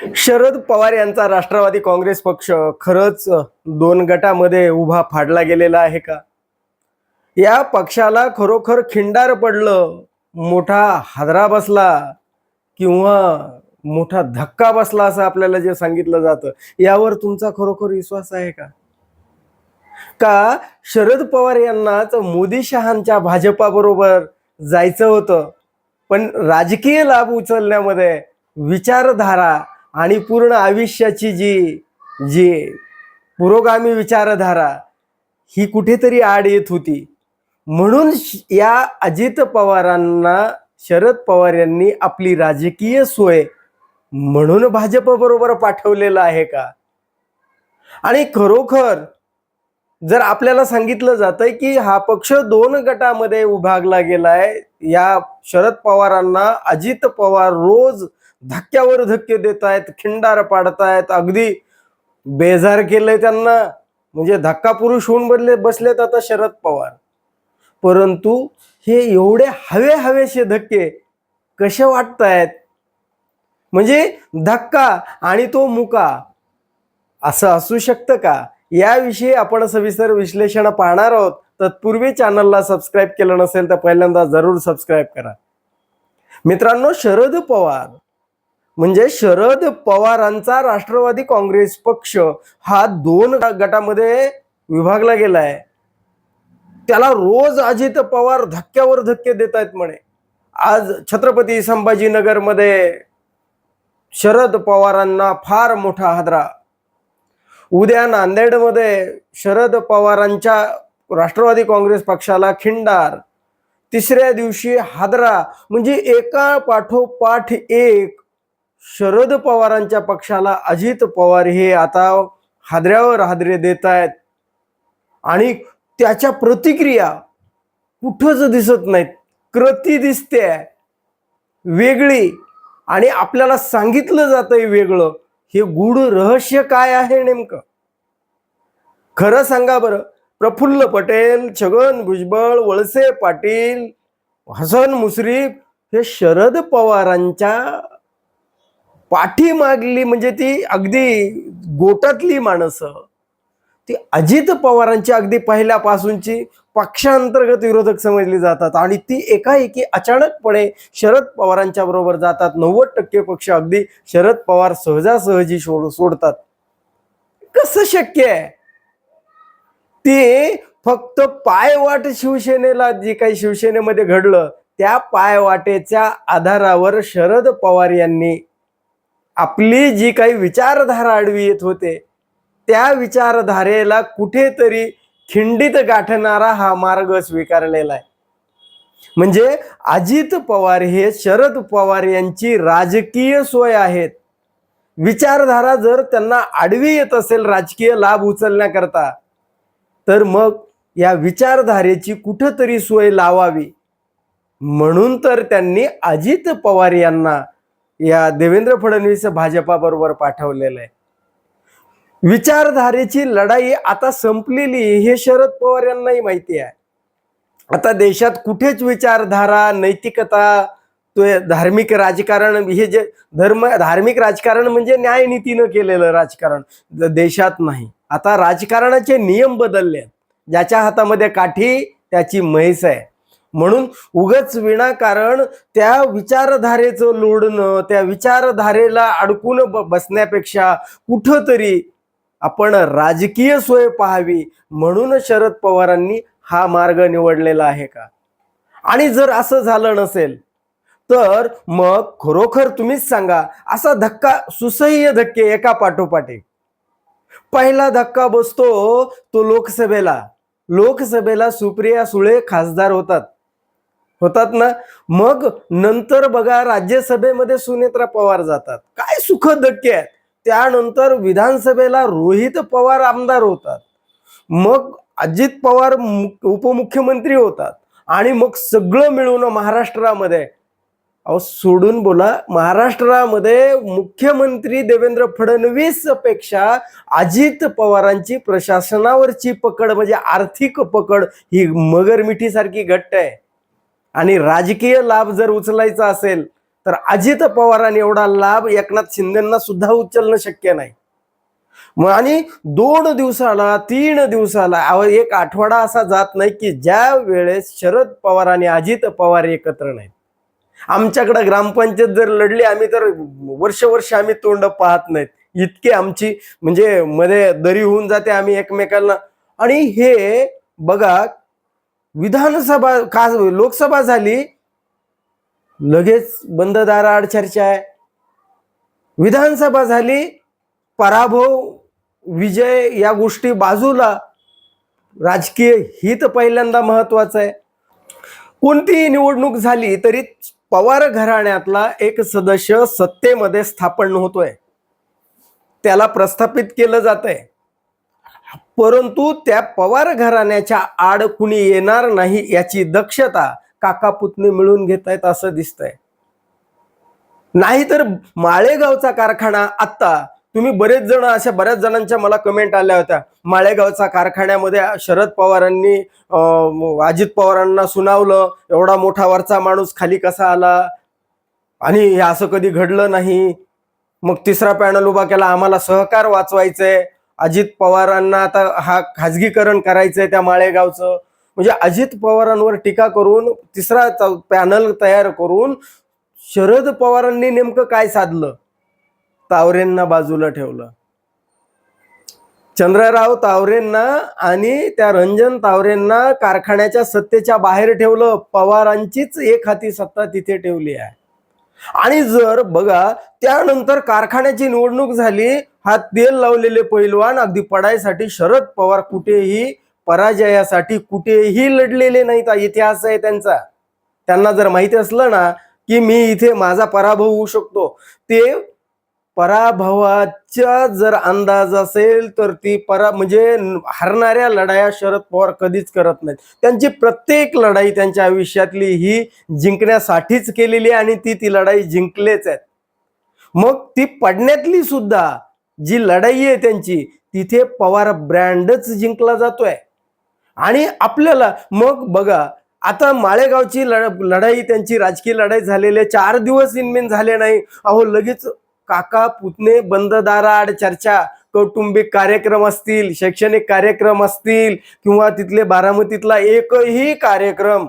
शरद पवार यांचा राष्ट्रवादी काँग्रेस पक्ष खरंच दोन गटामध्ये उभा फाडला गेलेला आहे का? या पक्षाला खरोखर खिंडार पडलं मोठा हादरा बसला किंवा मोठा धक्का बसला असं आपल्याला जे सांगितलं जातं यावर तुमचा खरोखर विश्वास आहे का? का शरद पवार यांनाच मोदी शहांच्या भाजपाबरोबर जायचं होतं पण राजकीय लाभ उचलण्यामध्ये विचारधारा आणि पूर्ण आयुष्याची जी जी पुरोगामी विचारधारा ही कुठेतरी आड येत होती. म्हणून श- या अजित पवारांना शरद पवार यांनी आपली राजकीय सोय म्हणून भाजपबरोबर पाठवलेलं आहे का? आणि खरोखर जर आपल्याला सांगितलं जातंय की हा पक्ष दोन गटामध्ये विभागला गेलाय या शरद पवारांना अजित पवार रोज धक्क्यावर धक्के देत आहेत खिंडार पाडतायत. अगदी बेजार केलंय त्यांना. म्हणजे धक्का पुरुष होऊन बदले बसलेत आता शरद पवार. परंतु हे एवढे हवे हवेशे धक्के कसे वाटतायत? म्हणजे धक्का आणि तो मुका असं असू शकतं का? याविषयी आपण सविस्तर विश्लेषण पाहणार आहोत. तत्पूर्वी चॅनलला सबस्क्राईब केलं नसेल तर पहिल्यांदा जरूर सबस्क्राईब करा. मित्रांनो शरद पवार म्हणजे शरद पवारांचा राष्ट्रवादी काँग्रेस पक्ष हा दोन गटामध्ये विभागला गेलाय. त्याला रोज अजित पवार धक्क्यावर धक्के देत आहेत म्हणे. आज छत्रपती संभाजीनगरमध्ये शरद पवारांना फार मोठा हादरा. उद्या नांदेडमध्ये शरद पवारांच्या राष्ट्रवादी काँग्रेस पक्षाला खिंडार. तिसऱ्या दिवशी हादरा. म्हणजे एका पाठोपाठ एक शरद पवारांच्या पक्षाला अजित पवार हे आता हादऱ्यावर हादरे देत आहेत. आणि त्याच्या प्रतिक्रिया कुठंच दिसत नाहीत. कृती दिसते. वेगळी. आणि आपल्याला सांगितलं जातंय वेगळं. हे गूढ रहस्य काय आहे नेमकं? खरं सांगा बरं. प्रफुल्ल पटेल छगन भुजबळ वळसे पाटील हसन मुश्रीफ हे शरद पवारांच्या पाठीमागली म्हणजे ती अगदी गोटातली माणसं. ती अजित पवारांची अगदी पहिल्यापासूनची पक्षांतर्गत विरोधक समजली जातात आणि ती एकाएकी अचानकपणे शरद पवारांच्या बरोबर जातात. नव्वद टक्के पक्ष अगदी शरद पवार सहजासहजी सोड सोडतात. कसं शक्य आहे? ते फक्त पायवाट शिवसेनेला जे काही शिवसेनेमध्ये घडलं त्या पायवाटेच्या आधारावर शरद पवार यांनी आपली जी काही विचारधारा आडवी येत होते त्या विचारधारेला कुठेतरी खिंडीत गाठणारा हा मार्ग स्वीकारलेला आहे. म्हणजे अजित पवार हे शरद पवार यांची राजकीय सोय आहेत. विचारधारा जर त्यांना आडवी येत असेल राजकीय लाभ उचलण्याकरता तर मग या विचारधारेची कुठंतरी सोय लावावी. म्हणून तर त्यांनी अजित पवार यांना या देवेंद्र फडणवीस भाजपाबरोबर पाठवलेलं आहे. विचारधारेची लढाई आता संपलेली हे शरद पवार यांनाही माहिती आहे. आता देशात कुठेच विचारधारा नैतिकता तो धार्मिक राजकारण हे जे धर्म धार्मिक राजकारण म्हणजे न्यायनीतीनं केलेलं राजकारण देशात नाही. आता राजकारणाचे नियम बदलले ज्याच्या हातामध्ये काठी त्याची म्हैस आहे. म्हणून उगच विनाकारण त्या विचारधारेचं लोडणं त्या विचारधारेला अडकून ब- बसण्यापेक्षा कुठंतरी आपण राजकीय सोय पाहावी म्हणून शरद पवारांनी हा मार्ग निवडलेला आहे का? आणि जर असं झालं नसेल तर मग खरोखर तुम्हीच सांगा असा धक्का सुसह्य धक्के एका पाठोपाठ. एक पहिला धक्का बसतो तो लोकसभेला. लोकसभेला सुप्रिया सुळे खासदार होतात. होतात ना? मग नंतर बघा राज्यसभेमध्ये सुनेत्रा पवार जातात. काय सुख धक्के आहेत. त्यानंतर विधानसभेला रोहित पवार आमदार होतात. मग अजित पवार मु- उपमुख्यमंत्री होतात. आणि मग सगळं मिळून महाराष्ट्रामध्ये अहो सोडून बोला महाराष्ट्रामध्ये मुख्यमंत्री देवेंद्र फडणवीसपेक्षा अजित पवारांची प्रशासनावरची पकड म्हणजे आर्थिक पकड ही मगरमिठीसारखी घट्ट आहे. आणि राजकीय लाभ जर उचलायचा असेल तर अजित पवारांनी एवढा लाभ एकनाथ शिंदेना सुद्धा उचलणं शक्य नाही. मग आणि दोन दिवसाला तीन दिवसाला एक आठवडा असा जात नाही की ज्या वेळेस शरद पवार आणि अजित पवार एकत्र नाहीत. आमच्याकडं ग्रामपंचायत जर लढली आम्ही तर वर्ष वर्ष आम्ही तोंड पाहत नाहीत. इतके आमची म्हणजे मध्ये दरी होऊन जाते आम्ही एकमेकांना. आणि हे बघा विधानसभा का लोकसभा झाली लगेच बंद दाराआड चर्चा आहे. विधानसभा झाली पराभव विजय या गोष्टी बाजूला राजकीय हित पहिल्यांदा महत्वाचं आहे. कोणतीही निवडणूक झाली तरी पवार घराण्यातला एक सदस्य सत्तेमध्ये स्थापन होतोय. त्याला प्रस्थापित केलं जात आहे परंतु त्या पवार घराण्याच्या आड कुणी येणार नाही याची दक्षता काका पुतणे मिळून घेत आहेत असं दिसतंय. नाहीतर माळेगावचा कारखाना आत्ता तुम्ही बरेच जण अशा बऱ्याच जणांच्या मला कमेंट आल्या होत्या. माळेगावचा कारखान्यामध्ये शरद पवारांनी अजित पवारांना सुनावलं एवढा मोठा वरचा माणूस खाली कसा आला? आणि हे असं कधी घडलं नाही? मग तिसरा पॅनल उभा केला आम्हाला सहकार वाचवायचंय. अजित पवारांना आता हा खाजगीकरण करायचंय त्या माळेगावचं. म्हणजे अजित पवारांवर टीका करून तिसरा पॅनल तयार करून शरद पवारांनी नेमकं काय साधलं? तावरेंना बाजूला ठेवलं. चंद्रराव तावरेंना आणि त्या रंजन तावरेंना कारखान्याच्या सत्तेच्या बाहेर ठेवलं. पवारांचीच एक हाती सत्ता तिथे ठेवली आहे. आणि जर बघा त्यानंतर कारखान्याची निवडणूक झाली हा तेल लावलेले पैलवान अगदी पडायसाठी शरद पवार कुठेही पराजयासाठी कुठेही लढलेले नाहीत. इतिहास आहे त्यांचा. त्यांना जर माहिती असलं ना की मी इथे माझा पराभव होऊ शकतो. ते पराभवाचा जर अंदाज असेल तर ती परा म्हणजे हरणाऱ्या लढाया शरद पवार कधीच करत नाहीत. त्यांची प्रत्येक लढाई त्यांच्या आयुष्यातली ही जिंकण्यासाठीच केलेली आहे आणि ती ती लढाई जिंकलेच आहेत. मग ती पडण्यातली सुद्धा जी लढाई आहे त्यांची तिथे पवार ब्रँडच जिंकला जातोय आणि आपल्याला मग बघा आता माळेगावची लढ- लढाई त्यांची राजकीय लढाई झालेली आहे. चार दिवस इनमेन झाले नाही अहो लगेच काका पुतणे बंद दाराआड चर्चा कौटुंबिक कार्यक्रम असतील शैक्षणिक कार्यक्रम असतील किंवा तिथले बारामतीतला एकही कार्यक्रम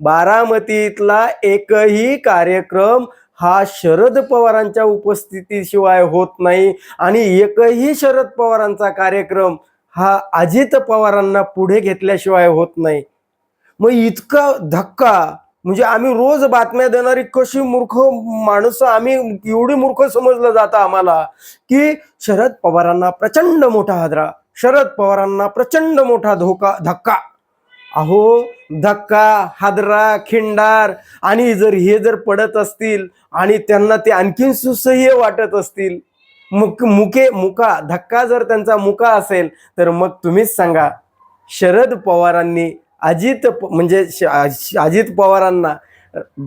बारामतीतला एकही कार्यक्रम हा शरद पवारांच्या उपस्थितीशिवाय होत नाही. आणि एकही शरद पवारांचा कार्यक्रम हा अजित पवारांना पुढे घेतल्याशिवाय होत नाही. मग इतका धक्का म्हणजे आम्ही रोज बातम्या देणारी कशी मूर्ख माणसं आम्ही एवढी मूर्ख समजलं जातं आम्हाला की शरद पवारांना प्रचंड मोठा हादरा शरद पवारांना प्रचंड मोठा धोका धक्का. अहो धक्का हादरा खिंडार आणि जर हे जर पडत असतील आणि त्यांना ते आणखीन सुसह्य वाटत असतील मुक मुके मुका धक्का जर त्यांचा मुका असेल तर मग तुम्हीच सांगा. शरद पवारांनी अजित प- म्हणजे श- अजित पवारांना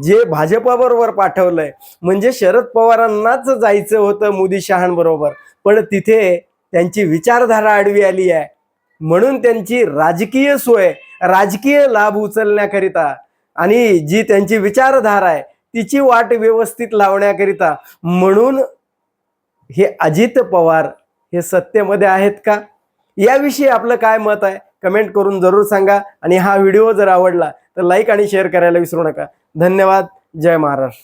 जे भाजपाबरोबर पाठवलंय म्हणजे शरद पवारांनाच जायचं होतं मोदी शहांबरोबर. पण तिथे त्यांची विचारधारा आडवी आली आहे. म्हणून त्यांची राजकीय सोय राजकीय लाभ उचलण्याकरिता आणि जी त्यांची विचारधारा आहे तिची वाट व्यवस्थित लावण्याकरिता. म्हणून हे अजित पवार हे सत्तेमध्ये आहेत का? याविषयी आपलं काय मत आहे? कमेंट करून जरूर सांगा. आणि हा व्हिडिओ जर आवडला तर लाईक आणि शेअर करायला विसरू नका. धन्यवाद. जय महाराष्ट्र.